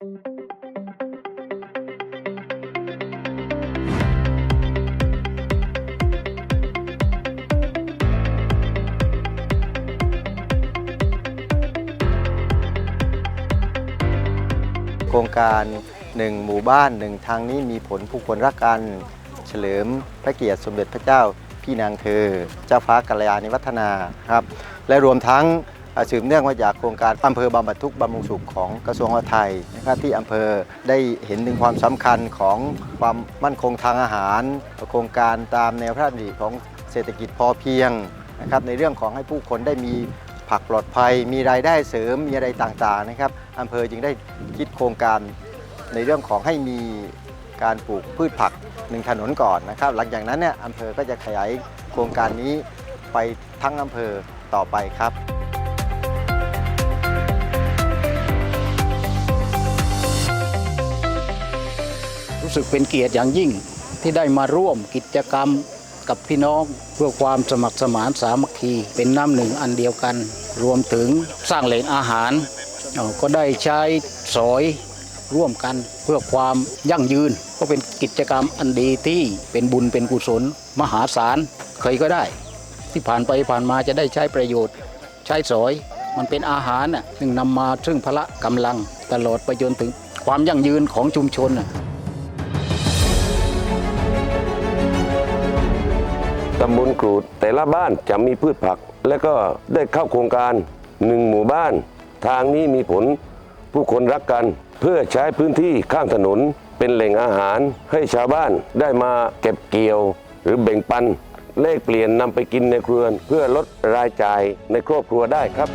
โครงการหนึ่งหมู่บ้านหนึ่งทางนี้มีผลผู้คนรักกัน เฉลิมพระเกียรติสมเด็จพระเจ้าพี่นางเธอ เจ้าฟ้ากัลยาณิวัฒนาครับ และรวมทั้ง สืบเนื่องมาจากโครงการอำเภอบำบัดทุกบำรุงสุขของกระทรวงมหาดไทยนะครับที่อำเภอได้เห็นถึงความสำคัญของความมั่นคงทางอาหาร โครงการตามแนวพระราชดำริของเศรษฐกิจพอเพียงนะครับในเรื่องของให้ผู้คนได้มีผักปลอดภัย มีรายได้เสริมมีอะไรต่างๆนะครับอำเภอจึงได้คิดโครงการในเรื่องของให้มีการปลูกพืชผักหนึ่งถนนก่อนนะครับ หลังจากนั้นเนี่ยอำเภอก็จะขยายโครงการนี้ไปทั้งอำเภอต่อไปครับ รู้สึกเป็นเกียรติอย่างยิ่งที่ได้มาร่วมกิจกรรมกับพี่น้องเพื่อความสมัครสมานสามัคคี เป็นน้ำหนึ่งอันเดียวกัน รวมถึงสร้างแหล่งอาหาร ก็ได้ใช้สอยร่วมกันเพื่อความยั่งยืน ก็เป็นกิจกรรมอันดีที่เป็นบุญเป็นกุศล มหาศาลใครก็ได้ ที่ผ่านไปผ่านมาจะได้ใช้ประโยชน์ ใช้สอยมันเป็นอาหารน่ะซึ่งนำมาซึ่งพละกำลังตลอดไปจนถึงความยั่งยืนของชุมชนน่ะ ตำบลกรูดแต่ละบ้านจะมีพืชผัก และก็ได้เข้าโครงการหนึ่งหมู่บ้าน ทางนี้มีผลผู้คนรักกัน เพื่อใช้พื้นที่ข้างถนน เป็นแหล่งอาหารให้ชาวบ้านได้มาเก็บเกี่ยว หรือแบ่งปัน เลขเปลี่ยนนำไปกินในครัวเรือนเพื่อลดรายจ่ายในครอบครัวได้ครับ